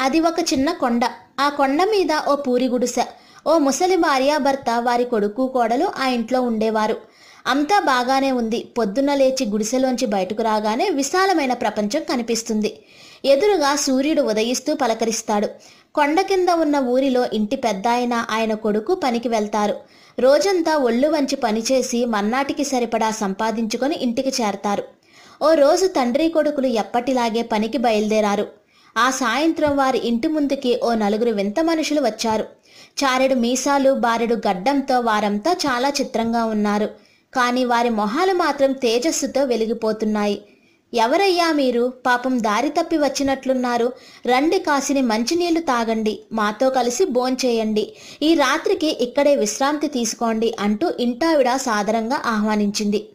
అది ఒక చిన్న కొండ. ఆ కొండ మీద ఓ పూరి గుడిసె. ఓ ముసలి భార్యాభర్త వారి కొడుకు కోడలు ఆ ఇంట్లో ఉండేవారు. అంతా బాగానే ఉంది. పొద్దున్న లేచి గుడిసెలోంచి బయటకు రాగానే విశాలమైన ప్రపంచం కనిపిస్తుంది. ఎదురుగా సూర్యుడు ఉదయిస్తూ పలకరిస్తాడు. కొండ కింద ఉన్న ఊరిలో ఇంటి పెద్ద ఆయన ఆయన కొడుకు పనికి వెళ్తారు. రోజంతా ఒళ్ళు వంచి పనిచేసి మన్నాటికి సరిపడా సంపాదించుకొని ఇంటికి చేరతారు. ఓ రోజు తండ్రి కొడుకులు ఎప్పటిలాగే పనికి బయలుదేరారు. ఆ సాయంత్రం వారి ఇంటి ముందుకి ఓ నలుగురు వింత మనుషులు వచ్చారు. చారెడు మీసాలు బారెడు గడ్డంతో వారంతా చాలా చిత్రంగా ఉన్నారు. కానీ వారి మొహాలు మాత్రం తేజస్సుతో వెలిగిపోతున్నాయి. ఎవరయ్యా మీరు? పాపం దారి తప్పి వచ్చినట్లున్నారు. రండి కాసిని మంచినీళ్ళు తాగండి. మాతో కలిసి భోంచేయండి. ఈ రాత్రికి ఇక్కడే విశ్రాంతి తీసుకోండి అంటూ ఇంటావిడ సాదరంగా ఆహ్వానించింది.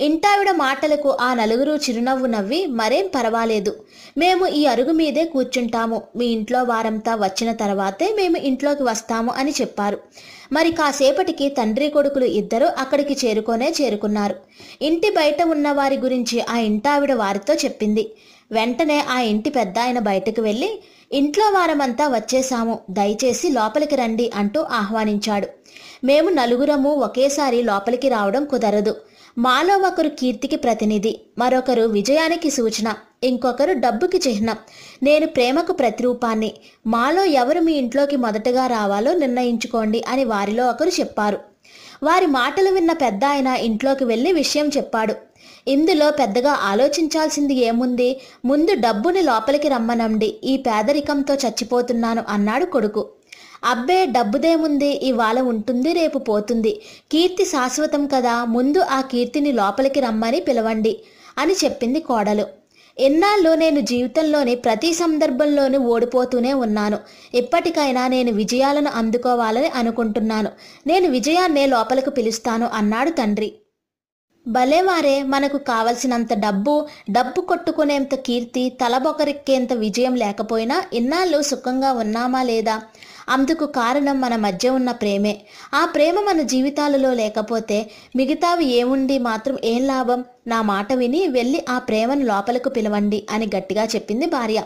ఇంటావిడ మాటలకు ఆ నలుగురు చిరునవ్వు నవ్వి మరేం పర్వాలేదు. మేము ఈ అరుగు మీదే కూర్చుంటాము. మీ ఇంట్లో వారంతా వచ్చిన తర్వాతే మేము ఇంట్లోకి వస్తాము అని చెప్పారు. మరి కాసేపటికి తండ్రి కొడుకులు ఇద్దరు అక్కడికి చేరుకొనే చేరుకున్నారు. ఇంటి బయట ఉన్న వారి గురించి ఆ ఇంటావిడ వారితో చెప్పింది. వెంటనే ఆ ఇంటి పెద్ద ఆయన బయటకు వెళ్ళి ఇంట్లో వారమంతా వచ్చేశాము. దయచేసి లోపలికి రండి అంటూ ఆహ్వానించాడు. మేము నలుగురము ఒకేసారి లోపలికి రావడం కుదరదు. మాలో ఒకరు కీర్తికి ప్రతినిధి మరొకరు విజయానికి సూచన ఇంకొకరు డబ్బుకి చిహ్నం. నేను ప్రేమకు ప్రతిరూపాన్ని. మాలో ఎవరు మీ ఇంట్లోకి మొదటగా రావాలో నిర్ణయించుకోండి అని వారిలో ఒకరు చెప్పారు. వారి మాటలు విన్న పెద్ద ఆయన ఇంట్లోకి వెళ్ళి విషయం చెప్పాడు. ఇందులో పెద్దగా ఆలోచించాల్సింది ఏముంది? ముందు డబ్బుని లోపలికి రమ్మనండి. ఈ పేదరికంతో చచ్చిపోతున్నాను అన్నాడు కొడుకు. అబ్బే డబ్బుదేముంది? ఇవాళ ఉంటుంది రేపు పోతుంది. కీర్తి శాశ్వతం కదా. ముందు ఆ కీర్తిని లోపలికి రమ్మని పిలవండి అని చెప్పింది కోడలు. ఎన్నాళ్ళు నేను జీవితంలోని ప్రతి సందర్భంలోనూ ఓడిపోతూనే ఉన్నాను. ఇప్పటికైనా నేను విజయాలను అందుకోవాలని అనుకుంటున్నాను. నేను విజయాన్నే లోపలికి పిలుస్తాను అన్నాడు తండ్రి. భలేవారే మనకు కావలసినంత డబ్బు డబ్బు కొట్టుకునేంత కీర్తి తలబొకరిక్కేంత విజయం లేకపోయినా ఇన్నాళ్ళు సుఖంగా ఉన్నామా లేదా? అందుకు కారణం మన మధ్య ఉన్న ప్రేమే. ఆ ప్రేమ మన జీవితాలలో లేకపోతే మిగతావి ఏముండి మాత్రం ఏం లాభం? నా మాట విని వెళ్ళి ఆ ప్రేమను లోపలకు పిలవండి అని గట్టిగా చెప్పింది భార్య.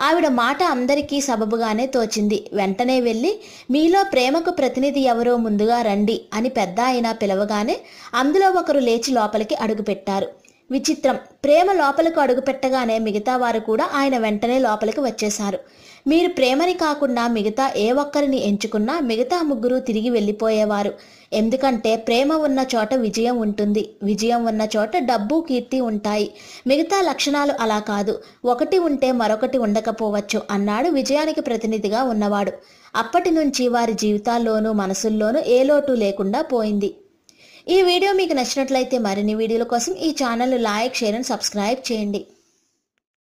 ఆవిడ మాట అందరికీ సబబుగానే తోచింది. వెంటనే వెళ్ళి మీలో ప్రేమకు ప్రతినిధి ఎవరో ముందుగా రండి అని పెద్ద ఆయన పిలవగానే అందులో ఒకరు లేచి లోపలికి అడుగుపెట్టారు విచిత్రం! ప్రేమ లోపలకు అడుగుపెట్టగానే మిగతా వారు కూడా ఆయన వెంటనే లోపలికి వచ్చేశారు. మీరు ప్రేమని కాకుండా మిగతా ఏ ఒక్కరిని ఎంచుకున్నా మిగతా ముగ్గురు తిరిగి వెళ్ళిపోయేవారు. ఎందుకంటే ప్రేమ ఉన్న చోట విజయం ఉంటుంది. విజయం ఉన్న చోట డబ్బు కీర్తి ఉంటాయి. మిగతా లక్షణాలు అలా కాదు. ఒకటి ఉంటే మరొకటి ఉండకపోవచ్చు అన్నాడు విజయానికి ప్రతినిధిగా ఉన్నవాడు. అప్పటి నుంచి వారి జీవితాల్లోనూ మనసుల్లోనూ ఏ లోటు లేకుండా పోయింది. ఈ వీడియో మీకు నచ్చినట్లయితే మరిన్ని వీడియోల కోసం ఈ channel like share and subscribe చేయండి.